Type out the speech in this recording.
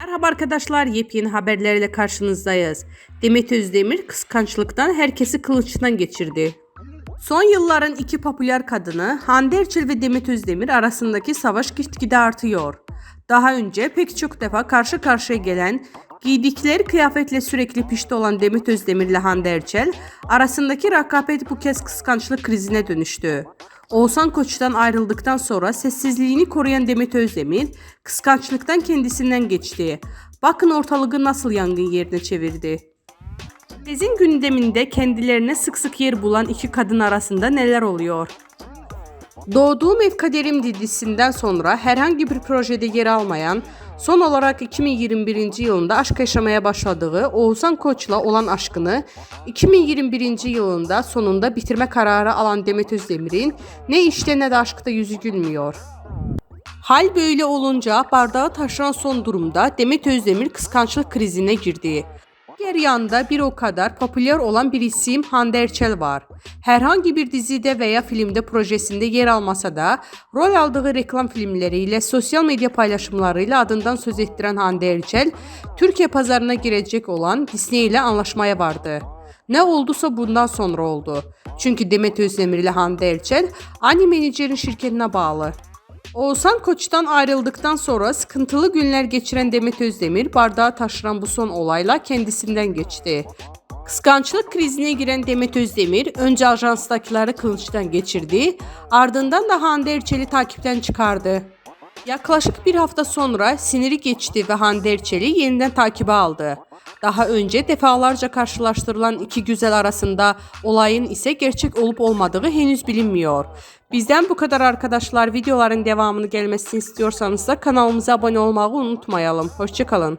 Merhaba arkadaşlar, yepyeni haberlerle karşınızdayız. Demet Özdemir kıskançlıktan herkesi kılıçtan geçirdi. Son yılların iki popüler kadını Hande Erçel ve Demet Özdemir arasındaki savaş gitgide artıyor. Daha önce pek çok defa karşı karşıya gelen, giydikleri kıyafetle sürekli pişti olan Demet Özdemir ile Hande Erçel arasındaki rekabet bu kez kıskançlık krizine dönüştü. Oğuzhan Koç'tan ayrıldıktan sonra sessizliğini koruyan Demet Özdemir kıskançlıktan kendisinden geçti. Bakın ortalığı nasıl yangın yerine çevirdi. Bizim gündeminde kendilerine sık sık yer bulan iki kadın arasında neler oluyor? Doğduğum Ev Kaderim dizisinden sonra herhangi bir projede yer almayan, son olarak 2021 yılında aşk yaşamaya başladığı Oğuzhan Koç'la olan aşkını 2021 yılında sonunda bitirme kararı alan Demet Özdemir'in ne işte ne de aşkta yüzü gülmüyor. Hal böyle olunca bardağı taşıran son durumda Demet Özdemir kıskançlık krizine girdi. Diğer yanda bir o kadar popüler olan bir isim Hande Erçel var. Herhangi bir dizide veya filmde projesinde yer almasa da rol aldığı reklam filmleriyle sosyal medya paylaşımlarıyla adından söz ettiren Hande Erçel, Türkiye pazarına girecek olan Disney ile anlaşmaya vardı. Ne olduysa bundan sonra oldu. Çünkü Demet Özdemir ile Hande Erçel aynı menajerin şirketine bağlı. Oğuzhan Koç'tan ayrıldıktan sonra sıkıntılı günler geçiren Demet Özdemir bardağı taşıran bu son olayla kendisinden geçti. Kıskançlık krizine giren Demet Özdemir önce ajansdakileri kılıçtan geçirdi, ardından da Hande Erçel'i takipten çıkardı. Yaklaşık bir hafta sonra siniri geçti ve Hande Erçel'i yeniden takibe aldı. Daha önce defalarca karşılaştırılan iki güzel arasında olayın ise gerçek olup olmadığı henüz bilinmiyor. Bizden bu kadar arkadaşlar. Videoların devamını gelmesini istiyorsanız da kanalımıza abone olmayı unutmayalım. Hoşçakalın.